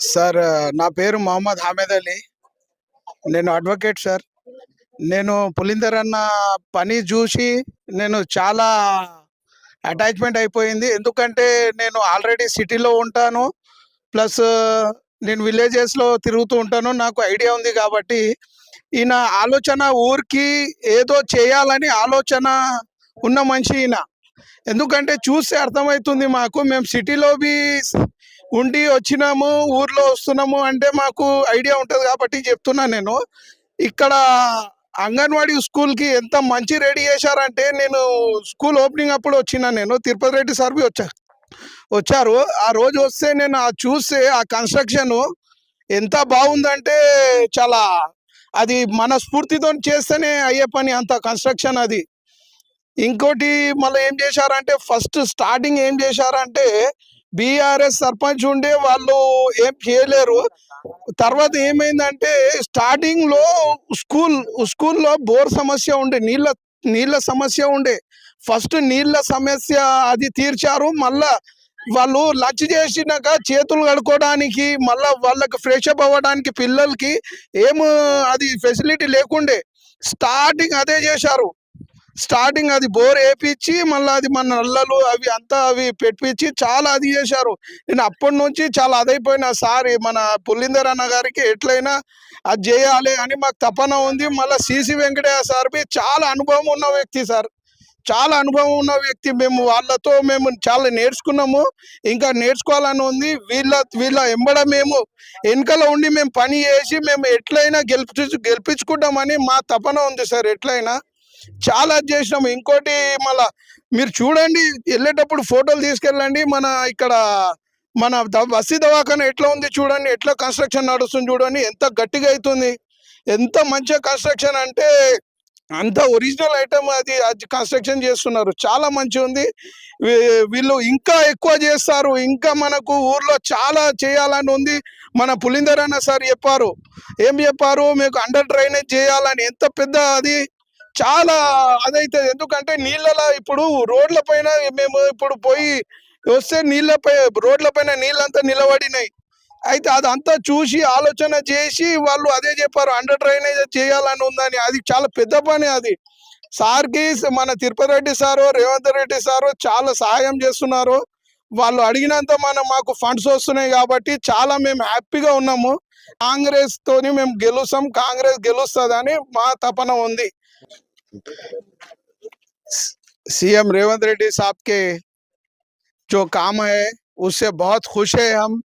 Sir నా పేరు మహమ్మద్ హామీద్ అలీ. నేను అడ్వకేట్ సార్. నేను పులిందర్ అన్న పని చూసి నేను చాలా అటాచ్మెంట్ అయిపోయింది. ఎందుకంటే నేను ఆల్రెడీ సిటీలో ఉంటాను. ప్లస్ నేను విలేజెస్లో తిరుగుతూ ఉంటాను. నాకు ఐడియా ఉంది కాబట్టి ఈయన ఆలోచన ఊరికి ఏదో చేయాలని ఆలోచన ఉన్న మనిషి ఈయన. ఎందుకంటే చూస్తే అర్థమవుతుంది మాకు. మేము సిటీలో బి ఉండి వచ్చినాము ఊర్లో వస్తున్నాము అంటే మాకు ఐడియా ఉంటుంది కాబట్టి చెప్తున్నా నేను. ఇక్కడ అంగన్వాడీ స్కూల్కి ఎంత మంచి రెడీ చేశారంటే నేను స్కూల్ ఓపెనింగ్ అప్పుడు వచ్చిన నేను తిరుపతి రెడ్డి సార్ వచ్చా వచ్చారు. ఆ రోజు వస్తే నేను ఆ చూస్తే ఆ కన్స్ట్రక్షన్ ఎంత బాగుందంటే చాలా అది మన స్ఫూర్తితో చేస్తేనే అయ్యే పని అంత కన్స్ట్రక్షన్ అది. ఇంకోటి మళ్ళీ ఏం చేశారంటే ఫస్ట్ స్టార్టింగ్ ఏం చేశారంటే బీఆర్ఎస్ సర్పంచ్ ఉండే వాళ్ళు ఏం చేయలేరు. తర్వాత ఏమైందంటే స్టార్టింగ్లో స్కూల్ స్కూల్లో బోర్ సమస్య ఉండే నీళ్ళ నీళ్ళ సమస్య ఉండే. ఫస్ట్ నీళ్ళ సమస్య అది తీర్చారు. మళ్ళా వాళ్ళు లంచ్ చేసినాక చేతులు కడుక్కోవడానికి మళ్ళా వాళ్ళకి ఫ్రెష్ అప్ అవ్వడానికి పిల్లలకి ఏం అది ఫెసిలిటీ లేకుండే. స్టార్టింగ్ అదే చేశారు. స్టార్టింగ్ అది బోర్ వేపించి మళ్ళీ అది మన నల్లలు అవి అంతా అవి పెట్టించి చాలా అది చేశారు. నేను అప్పటి నుంచి చాలా అదైపోయినా సార్ మన పుల్లిందర్ అన్న గారికి ఎట్లయినా అది చేయాలి అని మాకు తపన ఉంది. మళ్ళీ సిసి వెంకటయ్య సార్ చాలా అనుభవం ఉన్న వ్యక్తి సార్. చాలా అనుభవం ఉన్న వ్యక్తి. మేము వాళ్ళతో మేము చాలా నేర్చుకున్నాము. ఇంకా నేర్చుకోవాలని ఉంది. వీళ్ళ వీళ్ళ ఎంబడ మేము వెనకల ఉండి మేము పని చేసి మేము ఎట్లయినా గెలిపించు గెలిపించుకుంటామని మా తపన ఉంది సార్. ఎట్లయినా చాలా చేసినాము. ఇంకోటి మళ్ళా మీరు చూడండి వెళ్ళేటప్పుడు ఫోటోలు తీసుకెళ్ళండి. మన ఇక్కడ మన ద- బస్సీ దవాఖాన ఎట్లా ఉంది చూడండి. ఎట్లా కన్స్ట్రక్షన్ నడుస్తుంది చూడండి. ఎంత గట్టిగా అవుతుంది. ఎంత మంచిగా కన్స్ట్రక్షన్ అంటే అంత ఒరిజినల్ ఐటమ్ అది అది కన్స్ట్రక్షన్ చేస్తున్నారు. చాలా మంచిగా ఉంది. వీ- వీళ్ళు ఇంకా ఎక్కువ చేస్తారు. ఇంకా మనకు ఊర్లో చాలా చేయాలని ఉంది. మన పులిందర్ అన్న సార్ చెప్పారు. ఏం చెప్పారు? మీకు అండర్ డ్రైనేజ్ చేయాలని. ఎంత పెద్ద అది. చాలా అదైతుంది. ఎందుకంటే నీళ్ళలో ఇప్పుడు రోడ్ల పైన మేము ఇప్పుడు పోయి వస్తే నీళ్ళపై రోడ్ల పైన నీళ్ళంతా నిలబడినాయి. అయితే అదంతా చూసి ఆలోచన చేసి వాళ్ళు అదే చెప్పారు అండర్ డ్రైనేజ్ చేయాలని ఉందని. అది చాలా పెద్ద పని అది. సార్కి మన తిరుపతి రెడ్డి సారు రేవంత్ రెడ్డి సారు చాలా సహాయం చేస్తున్నారు. వాళ్ళు అడిగినంత మనం మాకు ఫండ్స్ వస్తున్నాయి కాబట్టి చాలా మేము హ్యాపీగా ఉన్నాము. కాంగ్రెస్ తోని మేము గెలుస్తాం కాంగ్రెస్ గెలుస్తుందని మా తపన ఉంది. सीएम रेवंत रेड्डी साहब के जो काम है उससे बहुत खुश है हम।